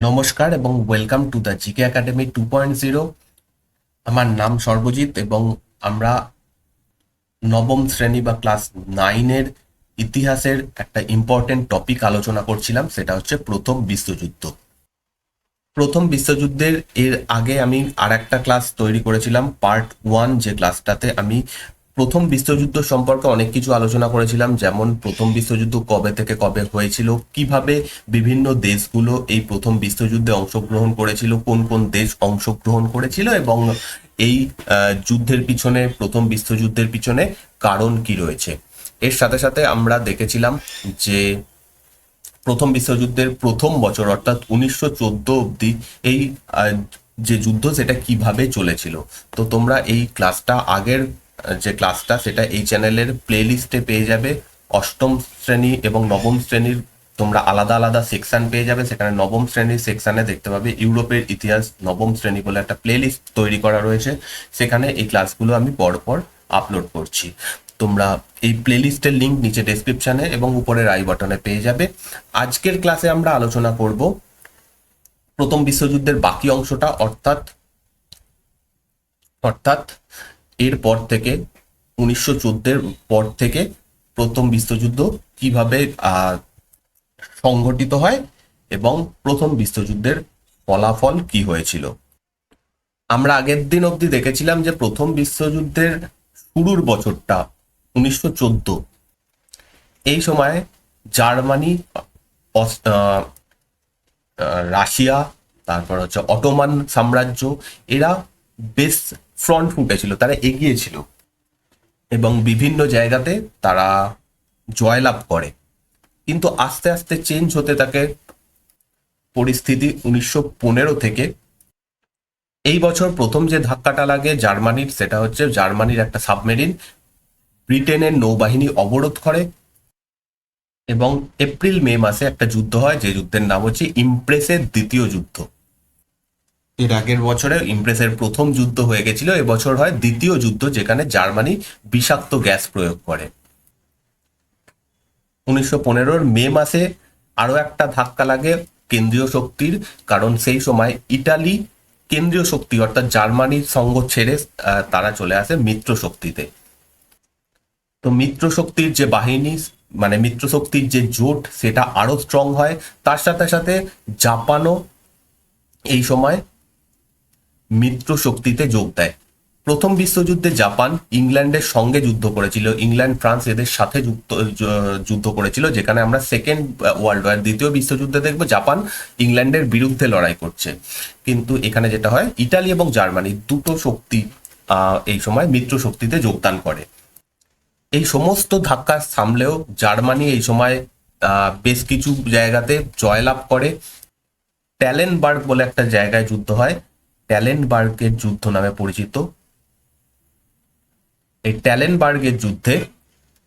নমস্কার এবং welcome to the GK academy two point zero আমার নাম সর্বজিৎ এবং আমরা নবম শ্রেণি বা ক্লাস নাইনের ইতিহাসের একটা ইম্পর্টেন্ট টপিক আলোচনা করছিলাম, সেটা হচ্ছে প্রথম বিশ্বযুদ্ধ। প্রথম বিশ্বযুদ্ধের এর আগে আমি আর একটা ক্লাস তৈরি করেছিলাম পার্ট ওয়ান যে ক্লাসটাতে আমি প্রথম বিশ্বযুদ্ধ সম্পর্কে অনেক কিছু আলোচনা করেছিলাম, যেমন প্রথম বিশ্বযুদ্ধ কবে থেকে কবে হয়েছিল, কীভাবে বিভিন্ন দেশগুলো এই প্রথম বিশ্বযুদ্ধে অংশগ্রহণ করেছিল, কোন কোন দেশ অংশগ্রহণ করেছিল এবং এই যুদ্ধের পিছনে, প্রথম বিশ্বযুদ্ধের পিছনে কারণ কি রয়েছে। এর সাথে সাথে আমরা দেখেছিলাম যে প্রথম বিশ্বযুদ্ধের প্রথম বছর, অর্থাৎ উনিশশো চোদ্দ অব্দি এই যে যুদ্ধ, সেটা কীভাবে চলেছিল। তো তোমরা এই ক্লাসটা আগের যে ক্লাসটা, সেটা এই চ্যানেলের প্লে লিস্টে পেয়ে যাবে। অষ্টম শ্রেণি এবং নবম শ্রেণির তোমরা আলাদা আলাদা সেকশন পেয়ে যাবে। সেখানে নবম শ্রেণির সেকশনে দেখতে পাবে ইউরোপের ইতিহাস, নবম শ্রেণি বলে একটা প্লে লিস্ট তৈরি করা রয়েছে। সেখানে এই ক্লাসগুলো আমি পরপর আপলোড করছি। তোমরা এই প্লেলিস্টের লিংক নিচে ডেসক্রিপশনে এবং উপরের আই বাটনে পেয়ে যাবে। আজকের ক্লাসে আমরা আলোচনা করব প্রথম বিশ্বযুদ্ধের বাকি অংশটা, অর্থাৎ অর্থাৎ এর পর থেকে, উনিশশো চোদ্দের পর থেকে প্রথম বিশ্বযুদ্ধ কীভাবে সংঘটিত হয় এবং প্রথম বিশ্বযুদ্ধের ফলাফল কি হয়েছিল। আমরা আগের দিন অবধি দেখেছিলাম যে প্রথম বিশ্বযুদ্ধের শুরুর বছরটা, উনিশশো চোদ্দ। এই সময় জার্মানি রাশিয়া, তারপর হচ্ছে অটোমান সাম্রাজ্য, এরা বেশ ফ্রন্ট ফুটে ছিল, তারা এগিয়ে ছিল। এবং বিভিন্ন জায়গাতে তারা জয়লাভ করে। কিন্তু আস্তে আস্তে চেঞ্জ হতে থাকে পরিস্থিতি উনিশশো পনেরো থেকে। এই বছর প্রথম যে ধাক্কাটা লাগে জার্মানির, সেটা হচ্ছে জার্মানির একটা সাবমেরিন। ব্রিটেনের নৌবাহিনী অবরোধ করে। এবং এপ্রিল মে মাসে একটা যুদ্ধ হয়, যে যুদ্ধের নাম হচ্ছে ইমপ্রেসের দ্বিতীয় যুদ্ধ। এর আগের বছরে ইমপ্রেসের প্রথম যুদ্ধ হয়ে গেছিল। এবছর হয় দ্বিতীয় যুদ্ধ, যেখানে জার্মানি বিষাক্ত গ্যাস প্রয়োগ করে। উনিশশো পনেরোর মে মাসে আরও একটা ধাক্কা লাগে কেন্দ্রীয় শক্তির, কারণ সেই সময় ইটালি কেন্দ্রীয় শক্তি, অর্থাৎ জার্মানির সঙ্গ ছেড়ে তারা চলে আসে মিত্র শক্তিতে। তো মিত্র শক্তির যে বাহিনী মানে মিত্র শক্তির যে জোট, সেটা আরও স্ট্রং হয়। তার সাথে সাথে জাপানও এই সময় মিত্র শক্তিতে যোগ দেয়। প্রথম বিশ্বযুদ্ধে জাপান ইংল্যান্ডের সঙ্গে যুদ্ধ করেছিল। ইংল্যান্ড, ফ্রান্স এদের সাথে যুক্ত যুদ্ধ করেছিল, যেখানে আমরা সেকেন্ড ওয়ার্ল্ড ওয়ার দ্বিতীয় বিশ্বযুদ্ধে দেখব জাপান ইংল্যান্ডের বিরুদ্ধে লড়াই করছে। কিন্তু এখানে যেটা হয়, ইটালি এবং জার্মানি দুটো শক্তি এই সময় মিত্র শক্তিতে যোগদান করে। এই সমস্ত ধাক্কা সামলেও জার্মানি এই সময় বেশ কিছু জায়গাতে জয়লাভ করে। ট্যালেনবার্গ বলে একটা জায়গায় যুদ্ধ হয়। ট্যালেনবার্গের যুদ্ধ নামে পরিচিত। এই ট্যালেনবার্গের যুদ্ধে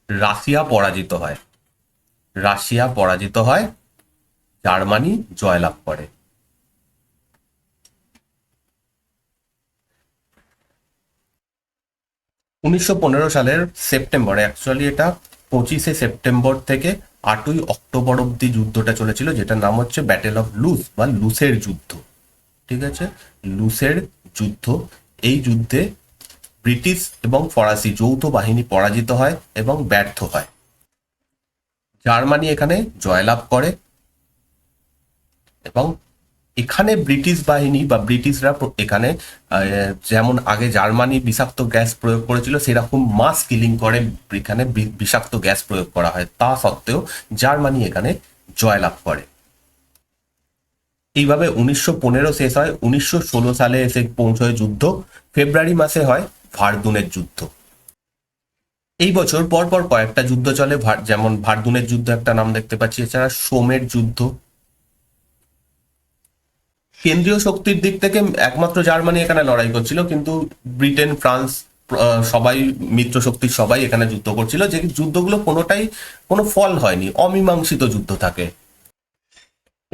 রাশিয়া পরাজিত হয়। রাশিয়া পরাজিত হয়, জার্মানি জয়লাভ করে। উনিশশো পনেরো সালের সেপ্টেম্বরে অ্যাকচুয়ালি এটা পঁচিশে সেপ্টেম্বর থেকে আটই অক্টোবর অব্দি যুদ্ধটা চলেছিল, যেটার নাম হচ্ছে ব্যাটেল অফ লুস বা লুসের যুদ্ধ। ঠিক আছে? লুসের যুদ্ধ। এই যুদ্ধে ব্রিটিশ এবং ফরাসি যৌথ বাহিনী পরাজিত হয় এবং ব্যর্থ হয়। জার্মানি এখানে জয়লাভ করে এবং এখানে ব্রিটিশ বাহিনী বা ব্রিটিশরা এখানে যেমন আগে জার্মানি বিষাক্ত গ্যাস প্রয়োগ করেছিল, সেরকম মাস কিলিং করে এখানে বিষাক্ত গ্যাস প্রয়োগ করা হয়। তা সত্ত্বেও জার্মানি এখানে জয়লাভ করে। এইভাবে উনিশশো পনেরো শেষ হয়, উনিশশো ষোলো সালে এসে পৌঁছয় যুদ্ধ, ফেব্রুয়ারি মাসে হয় ভারদুনের যুদ্ধ। এই বছর পরপর কয়েকটা যুদ্ধ চলে যেমন ভারদুনের যুদ্ধ একটা নাম দেখতে পাচ্ছি, এছাড়া সোমের যুদ্ধ। কেন্দ্রীয় শক্তির দিক থেকে একমাত্র জার্মানি এখানে লড়াই করছিল, কিন্তু ব্রিটেন, ফ্রান্স সবাই, মিত্র শক্তির সবাই এখানে যুদ্ধ করছিল, যে যুদ্ধগুলো কোনোটাই কোনো ফল হয়নি, অমীমাংসিত যুদ্ধ থাকে।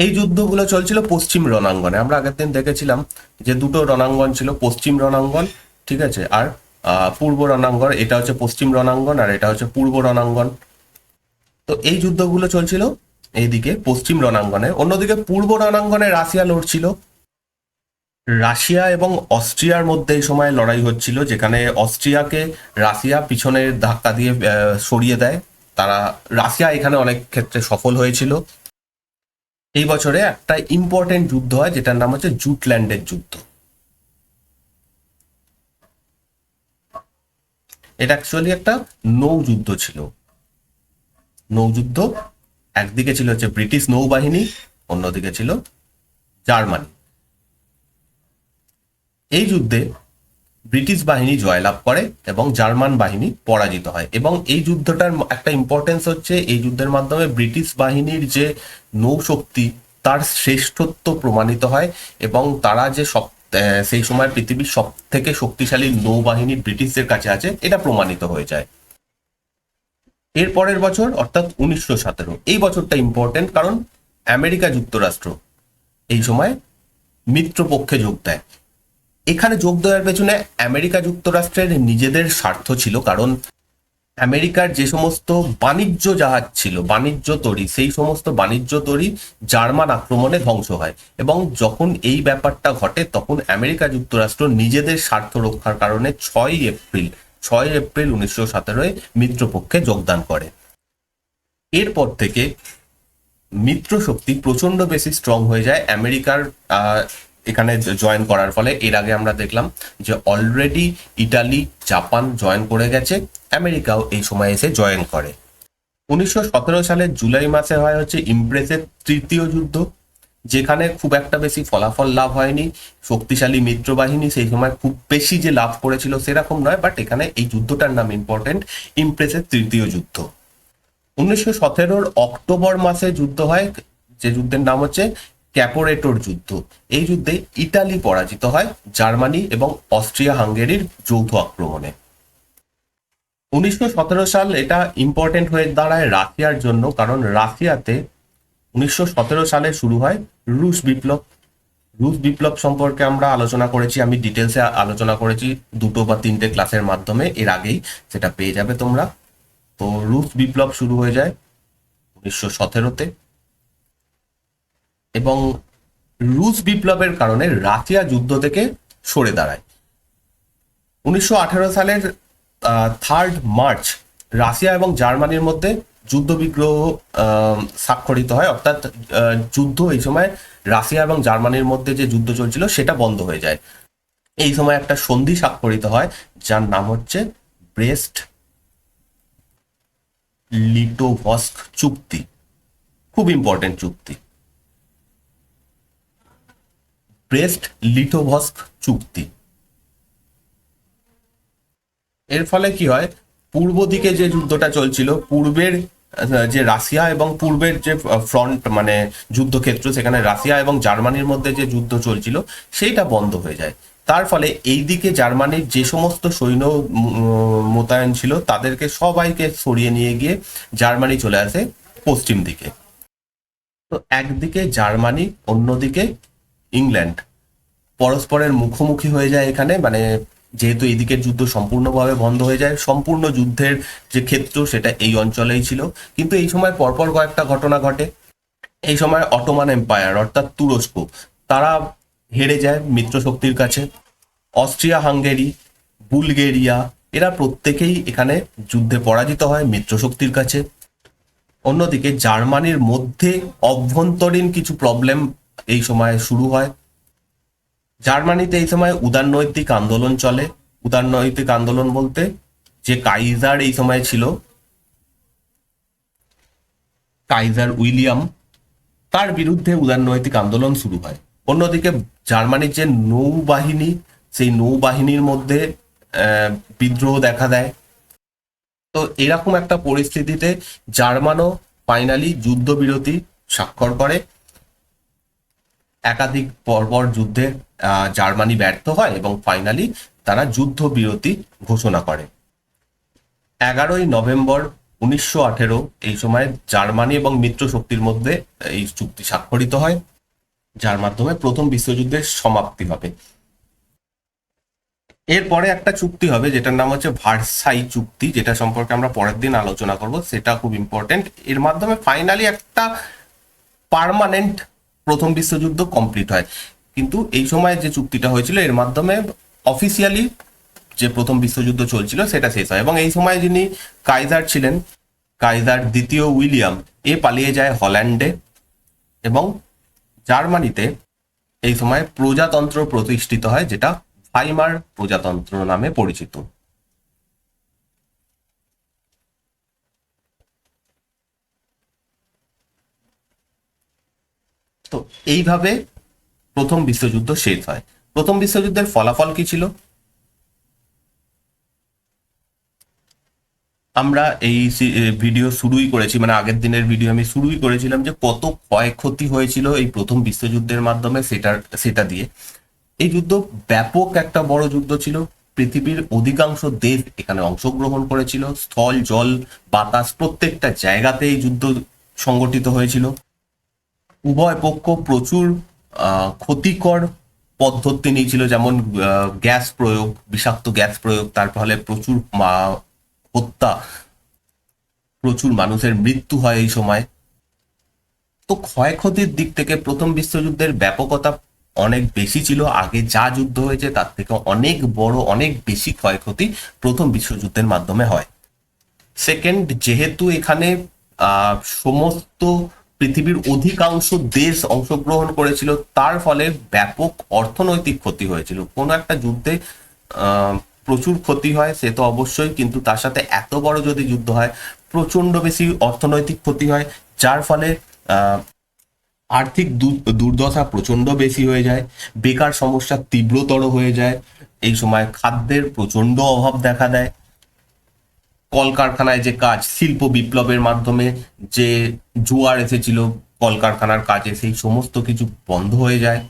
এই যুদ্ধগুলো চলছিল পশ্চিম রণাঙ্গনে। আমরা আগের দিন দেখেছিলাম যে দুটো রণাঙ্গন ছিল, পশ্চিম রণাঙ্গন, ঠিক আছে, আর পূর্ব রণাঙ্গন, এটা হচ্ছে পশ্চিম রণাঙ্গন আর এটা হচ্ছে পূর্ব রণাঙ্গন। তো এই যুদ্ধগুলো চলছিল এইদিকে পশ্চিম রণাঙ্গনে। অন্যদিকে পূর্ব রণাঙ্গনে রাশিয়া লড়ছিল। রাশিয়া এবং অস্ট্রিয়ার মধ্যে এই সময় লড়াই হচ্ছিল, যেখানে অস্ট্রিয়াকে রাশিয়া পিছনের ধাক্কা দিয়ে সরিয়ে দেয়। তারা, রাশিয়া এখানে অনেক ক্ষেত্রে সফল হয়েছিল। এই বছরে একটা ইম্পর্টেন্ট যুদ্ধ হয়, যেটার নাম হচ্ছে জুটল্যান্ডের যুদ্ধ। এটা অ্যাকচুয়ালি একটা নৌযুদ্ধ ছিল। নৌযুদ্ধ একদিকে ছিল হচ্ছে ব্রিটিশ নৌবাহিনী, অন্যদিকে ছিল জার্মানি। এই যুদ্ধে ব্রিটিশ বাহিনী জয়লাভ করে এবং জার্মান বাহিনী পরাজিত হয়। এবং এই যুদ্ধটার একটা ইম্পর্টেন্স হচ্ছে, এই যুদ্ধের মাধ্যমে ব্রিটিশ বাহিনীর যে নৌশক্তি, তার শ্রেষ্ঠত্ব প্রমাণিত হয় এবং তারা যে সব সেই সময় পৃথিবীর সব থেকে শক্তিশালী নৌবাহিনী ব্রিটিশদের কাছে আছে, এটা প্রমাণিত হয়ে যায়। এর পরের বছর, অর্থাৎ উনিশশো সতেরো, এই বছরটা ইম্পর্টেন্ট কারণ আমেরিকা যুক্তরাষ্ট্র এই সময় মিত্রপক্ষে যোগ দেয়। এখানে যোগ দেওয়ার পেছনে আমেরিকা যুক্তরাষ্ট্রের নিজেদের স্বার্থ ছিল, কারণ আমেরিকার যে সমস্ত বাণিজ্য জাহাজ ছিল, বাণিজ্য তরি, সেই সমস্ত বাণিজ্য তরি জার্মান আক্রমণে ধ্বংস হয়। এবং যখন এই ব্যাপারটা ঘটে, তখন আমেরিকা যুক্তরাষ্ট্র নিজেদের স্বার্থ রক্ষার কারণে ছয় এপ্রিল ছয় এপ্রিল উনিশশো সতেরোয় মিত্রপক্ষে যোগদান করে। এরপর থেকে মিত্র শক্তি প্রচণ্ড বেশি স্ট্রং হয়ে যায়। আমেরিকার এখানে জয়েন করার ফলে এর আগে আমরা দেখলাম যে অলরেডি ইটালি জাপান জয়েন করে গেছে আমেরিকাও এই সময় এসে জয়েন করে। উনিশশো সতেরো সালের জুলাই মাসে হয় হচ্ছে ইমপ্রেসের তৃতীয় যুদ্ধ, যেখানে খুব একটা বেশি ফলাফল লাভ হয়নি। শক্তিশালী মিত্র বাহিনী সেই সময় খুব বেশি যে লাভ করেছিল সেরকম নয় বাট এখানে এই যুদ্ধটার নাম ইম্পর্টেন্ট ইমপ্রেসের তৃতীয় যুদ্ধ। উনিশশো সতেরোর অক্টোবর মাসে যুদ্ধ হয়, যে যুদ্ধের নাম হচ্ছে ক্যাপোরেটোর যুদ্ধ। এই যুদ্ধে ইটালি পরাজিত হয় জার্মানি এবং অস্ট্রিয়া হাঙ্গেরির যৌথ আক্রমণে। উনিশশো সতেরো সাল এটা ইম্পর্টেন্ট হয়ে দাঁড়ায় রাশিয়ার জন্য, কারণ রাশিয়াতে উনিশশো সতেরো সালে শুরু হয় রুশ বিপ্লব। রুশ বিপ্লব সম্পর্কে আমরা আলোচনা করেছি, আমি ডিটেলসে আলোচনা করেছি দুটো বা তিনটে ক্লাসের মাধ্যমে, এর আগেই সেটা পেয়ে যাবে তোমরা। তো রুশ বিপ্লব শুরু হয়ে যায় উনিশশো সতেরোতে। এবং রুশ বিপ্লবের কারণে রাশিয়া যুদ্ধ থেকে সরে দাঁড়ায়। উনিশশো আঠেরো সালের থার্ড মার্চ রাশিয়া এবং জার্মানির মধ্যে যুদ্ধ বিগ্রহ স্বাক্ষরিত হয়। অর্থাৎ যুদ্ধ এই সময় রাশিয়া এবং জার্মানির মধ্যে যে যুদ্ধ চলছিল সেটা বন্ধ হয়ে যায়। এই সময় একটা সন্ধি স্বাক্ষরিত হয়, যার নাম হচ্ছে ব্রেস্ট লিটোভস্ক চুক্তি। খুব ইম্পর্টেন্ট চুক্তি। ব্রেস্ট লিটোভস্ক চুক্তি। এর ফলে কি হয়? পূর্ব দিকে যে যুদ্ধটা চলছিল, পূর্বের যে রাশিয়া এবং পূর্বের যে ফ্রন্ট মানে যুদ্ধক্ষেত্র, সেখানে রাশিয়া এবং জার্মানির মধ্যে যে যুদ্ধ চলছিল, সেইটা বন্ধ হয়ে যায়। তার ফলে এই দিকে জার্মানির যে সমস্ত সৈন্য মোতায়েন ছিল, তাদেরকে সবাইকে সরিয়ে নিয়ে গিয়ে জার্মানি চলে আসে পশ্চিম দিকে। তো একদিকে জার্মানি, অন্যদিকে ইংল্যান্ড। পরস্পরের মুখোমুখি হয়ে যায় এখানে মানে যেহেতু এদিকের যুদ্ধ সম্পূর্ণভাবে বন্ধ হয়ে যায়, সম্পূর্ণ যুদ্ধের যে ক্ষেত্র সেটা এই অঞ্চলেই ছিল। কিন্তু এই সময় পরপর কয়েকটা ঘটনা ঘটে। এই সময় অটোমান এম্পায়ার, অর্থাৎ তুরস্ক, তারা হেরে যায় মিত্র শক্তির কাছে। অস্ট্রিয়া, হাঙ্গেরি, বুলগেরিয়া, এরা প্রত্যেকেই এখানে যুদ্ধে পরাজিত হয় মিত্র শক্তির কাছে। অন্যদিকে জার্মানির মধ্যে অভ্যন্তরীণ কিছু প্রবলেম এই সময় শুরু হয়। জার্মানিতে এই সময় উদারনৈতিক আন্দোলন চলে। উদারনৈতিক আন্দোলন বলতে যে কাইজার এই সময় ছিল, কাইজার উইলিয়াম, তার বিরুদ্ধে উদারনৈতিক আন্দোলন শুরু হয়। অন্যদিকে জার্মানির যে নৌবাহিনী, সেই নৌবাহিনীর মধ্যে বিদ্রোহ দেখা দেয়। তো এরকম একটা পরিস্থিতিতে জার্মানও ফাইনালি যুদ্ধবিরতি স্বাক্ষর করে। একাধিক পরপর যুদ্ধে জার্মানি ব্যর্থ হয় এবং ফাইনালি তারা যুদ্ধবিরতি ঘোষণা করে। এগারোই নভেম্বর উনিশশো আঠেরো, এই সময় জার্মানি এবং মিত্র শক্তির মধ্যে এই চুক্তি স্বাক্ষরিত হয়, যার মাধ্যমে প্রথম বিশ্বযুদ্ধের সমাপ্তি হবে। এরপরে একটা চুক্তি হবে, যেটার নাম হচ্ছে ভার্সাই চুক্তি, যেটা সম্পর্কে আমরা পরের দিন আলোচনা করব। সেটা খুব ইম্পর্টেন্ট এর মাধ্যমে ফাইনালি একটা পার্মানেন্ট প্রথম বিশ্বযুদ্ধ কমপ্লিট হয়। কিন্তু এই সময় যে চুক্তিটা হয়েছিল, এর মাধ্যমে অফিসিয়ালি যে প্রথম বিশ্বযুদ্ধ চলছিল, সেটা শেষ হয়। এবং এই সময় যিনি কাইজার ছিলেন কাইজার দ্বিতীয় উইলিয়াম, এ পালিয়ে যায় হল্যান্ডে এবং জার্মানিতে এই সময় প্রজাতন্ত্র প্রতিষ্ঠিত হয়, যেটা ভাইমার প্রজাতন্ত্র নামে পরিচিত। তো এইভাবে প্রথম বিশ্বযুদ্ধ শেষ হয়। প্রথম বিশ্বযুদ্ধের ফলাফল কি ছিল? আমরা এই ভিডিও শুরুই করেছি মানে আগের দিনের ভিডিও আমি শুরুই করেছিলাম যে কত ক্ষয়ক্ষতি হয়েছিল এই প্রথম বিশ্বযুদ্ধের মাধ্যমে সেটার, সেটা দিয়ে। এই যুদ্ধ ব্যাপক একটা বড় যুদ্ধ ছিল। পৃথিবীর অধিকাংশ দেশ এখানে অংশগ্রহণ করেছিল। স্থল, জল, বাতাস প্রত্যেকটা জায়গাতে এই যুদ্ধ সংগঠিত হয়েছিল। উভয় পক্ষ প্রচুর ক্ষতিকর পদ্ধতি নিয়েছিল যেমন গ্যাস প্রয়োগ বিষাক্ত গ্যাস প্রয়োগ তার ফলে প্রচুর হত্যা প্রচুর মানুষের মৃত্যু হয় এই সময়। তো ক্ষয়ক্ষতির দিক থেকে প্রথম বিশ্বযুদ্ধের ব্যাপকতা অনেক বেশি ছিল আগে যা যুদ্ধ হয়েছে তার থেকে অনেক বড় অনেক বেশি ক্ষয়ক্ষতি প্রথম বিশ্বযুদ্ধের মাধ্যমে হয়। সেকেন্ড যেহেতু এখানে আহ, সমস্ত পৃথিবীর অধিকাংশ দেশ অংশগ্রহণ করেছিল, তার ফলে ব্যাপক অর্থনৈতিক ক্ষতি হয়েছিল। কোনো একটা যুদ্ধে প্রচুর ক্ষতি হয়, সে তো অবশ্যই, কিন্তু তার সাথে এত বড় যদি যুদ্ধ হয় প্রচণ্ড বেশি অর্থনৈতিক ক্ষতি হয়, যার ফলে আর্থিক দুর্দশা প্রচণ্ড বেশি হয়ে যায়, বেকার সমস্যা তীব্রতর হয়ে যায়, এই সময় খাদ্যের প্রচণ্ড অভাব দেখা দেয়। কলকারখানায় যে কাজ, শিল্প বিপ্লবের মাধ্যমে যে জোয়ার এসেছিল কলকারখানার কাজে, সেই সমস্ত কিছু বন্ধ হয়ে যায়।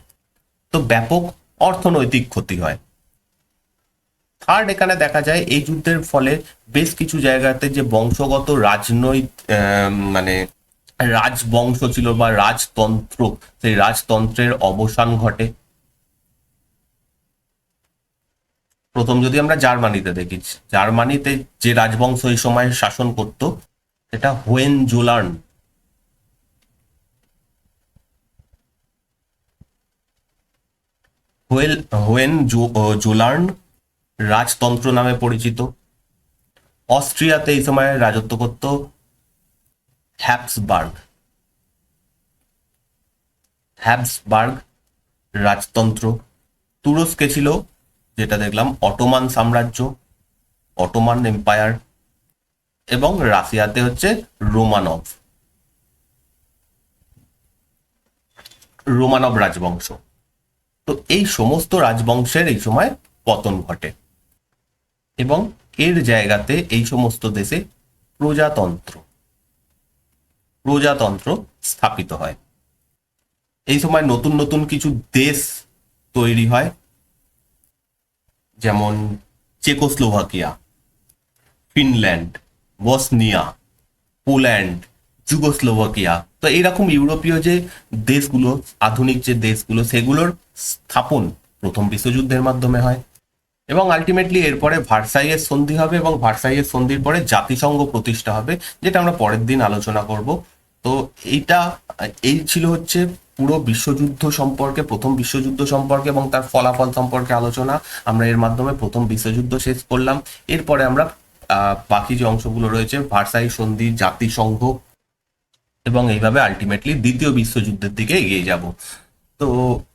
তো ব্যাপক অর্থনৈতিক ক্ষতি হয়। থার্ড এখানে দেখা যায়, এই যুদ্ধের ফলে বেশ কিছু জায়গাতে যে বংশগত রাজনৈতিক মানে রাজবংশ ছিল বা রাজতন্ত্র, সেই রাজতন্ত্রের অবসান ঘটে। প্রথম যদি আমরা জার্মানিতে দেখি, জার্মানিতে যে রাজবংশ এই সময় শাসন করত, সেটা হোয়েন জোলার্ন হোয়েল হোয়েন জোলার্ন রাজতন্ত্র নামে পরিচিত। অস্ট্রিয়াতে এই সময় রাজত্ব করত হ্যাপসবার্গ। হ্যাপসবার্গ রাজতন্ত্র। তুরস্কে ছিল যেটা দেখলাম, অটোমান সাম্রাজ্য, অটোমান এম্পায়ার এবং রাশিয়াতে হচ্ছে রোমানভ রোমানব রাজবংশ। তো এই সমস্ত রাজবংশের এই সময় পতন ঘটে এবং এর জায়গাতে এই সমস্ত দেশে প্রজাতন্ত্র প্রজাতন্ত্র স্থাপিত হয়। এই সময় নতুন নতুন কিছু দেশ তৈরি হয় যেমন Czechoslovakia, Finland, Bosnia, Poland, Yugoslavia. তো এইরকম ইউরোপীয় যে দেশগুলো, আধুনিক যে দেশগুলো, সেগুলোর স্থাপন প্রথম বিশ্বযুদ্ধের মাধ্যমে হয়। এবং আলটিমেটলি এরপরে ভার্সাইয়ের সন্ধি হবে এবং ভার্সাইয়ের সন্ধির পরে জাতিসংঘ প্রতিষ্ঠা হবে, যেটা আমরা পরের দিন আলোচনা করব। তো এইটা, এই ছিল হচ্ছে পুরো বিশ্বযুদ্ধ সম্পর্কে, প্রথম বিশ্বযুদ্ধ সম্পর্কে এবং তার ফলাফল সম্পর্কে আলোচনা আমরা এর মাধ্যমে প্রথম বিশ্বযুদ্ধ শেষ করলাম। এরপরে আমরা বাকি যে অংশগুলো রয়েছে, ভার্সাই, সন্ধি, জাতিসংঘ এবং এইভাবে আলটিমেটলি দ্বিতীয় বিশ্বযুদ্ধের দিকে এগিয়ে যাব। তো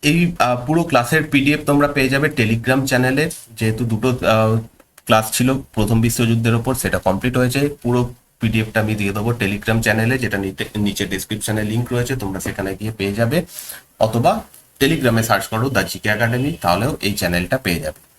এই পুরো ক্লাসের পিডিএফ তোমরা পেয়ে যাবে টেলিগ্রাম চ্যানেলে যেহেতু দুটো ক্লাস ছিল, প্রথম বিশ্বযুদ্ধের ওপর সেটা কমপ্লিট হয়েছে। পুরো পিডিএফটা আমি দিয়ে দেবো টেলিগ্রাম চ্যানেলে যেটা নিচে- ডিসক্রিপশনে লিংক রয়েছে, তোমরা সেখানে গিয়ে পেয়ে যাবে। অথবা টেলিগ্রামে সার্চ করো দ্য জিকে একাডেমি তাহলেও এই চ্যানেলটা পেয়ে যাবে।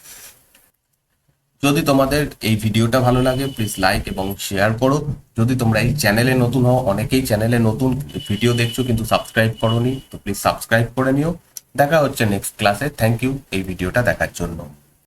যদি তোমাদের এই ভিডিওটা ভালো লাগে প্লিজ লাইক এবং শেয়ার করো। যদি তোমরা এই চ্যানেলে নতুন হও, অনেকেই চ্যানেলে নতুন ভিডিও দেখছ, কিন্তু সাবস্ক্রাইব করোনি, তো প্লিজ সাবস্ক্রাইব করে নিও। দেখা হচ্ছে নেক্সট ক্লাসে থ্যাংক ইউ এই ভিডিওটা দেখার জন্য।